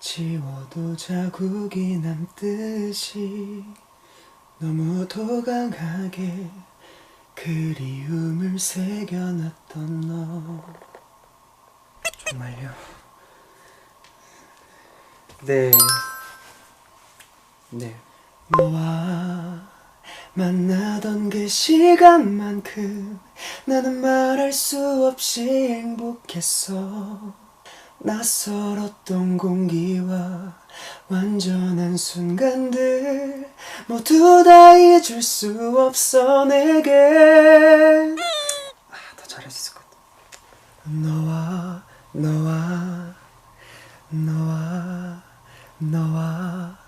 지워도 자국이 남듯이 너무 도 강하게 그리움을 새겨놨던 너 정말요? 네. 네. 너와 만나던 그 시간만큼 나는 말할 수 없이 행복했어. 낯설었던 공기와 완전한 순간들 모두 다 잊을 수 없어 내게. 아, 더 잘할 수 있을 것 같아. 너와 너와 너와 너와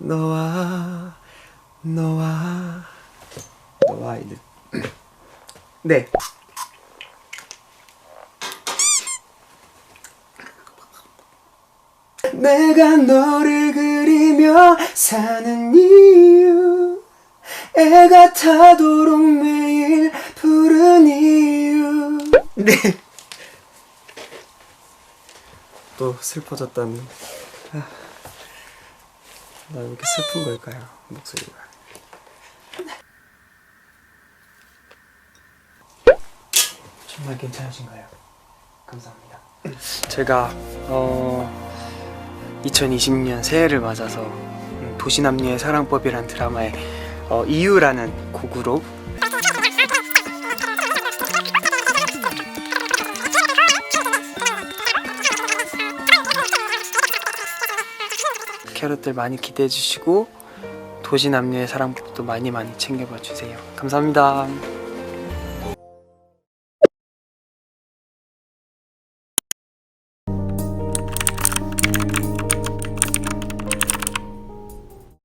너와 너와 너와 이들 네 내가 너를 그리며 사는 이유. 애가 타도록 매일 부른 이유. 네. 또 슬퍼졌다는. 아, 나왜 이렇게 슬픈 걸까요 목소리가? 정말 괜찮으신가요? 감사합니다. 제가 어 2020년 새해를 맞아서 음, 도시남녀의 사랑법이란 드라마의 어, 이유라는 곡으로 캐럿들 많이 기대해 주시고 도시남녀의 사랑법도 많이 많이 챙겨봐 주세요. 감사합니다